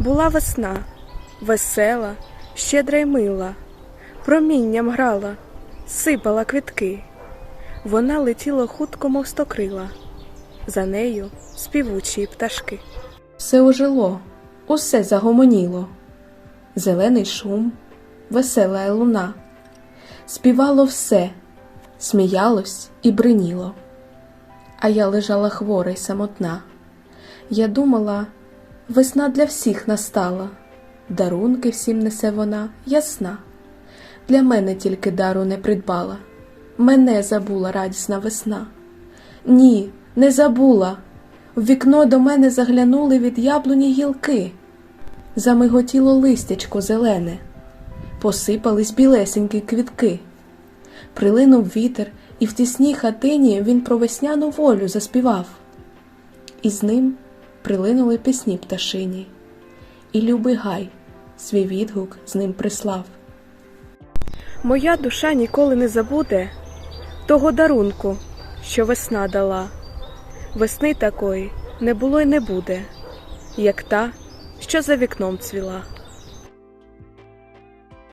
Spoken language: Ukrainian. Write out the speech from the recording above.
Була весна, весела, щедра й мила, промінням грала, сипала квітки. Вона летіла хутко, мов стокрила, за нею співучі пташки. Все ожило, усе загомоніло. Зелений шум, весела луна. Співало все, сміялось і бриніло. А я лежала хвора й самотна. Я думала, весна для всіх настала, дарунки всім несе вона, ясна. Для мене тільки дару не придбала, мене забула радісна весна. Ні, не забула. В вікно до мене заглянули від яблуні гілки. Замиготіло листячко зелене, посипались білесенькі квітки. Прилинув вітер, і в тісній хатині він про весняну волю заспівав. І з ним прилинули пісні пташині, і любий гай свій відгук з ним прислав. Моя душа ніколи не забуде того дарунку, що весна дала. Весни такої не було й не буде, як та, що за вікном цвіла.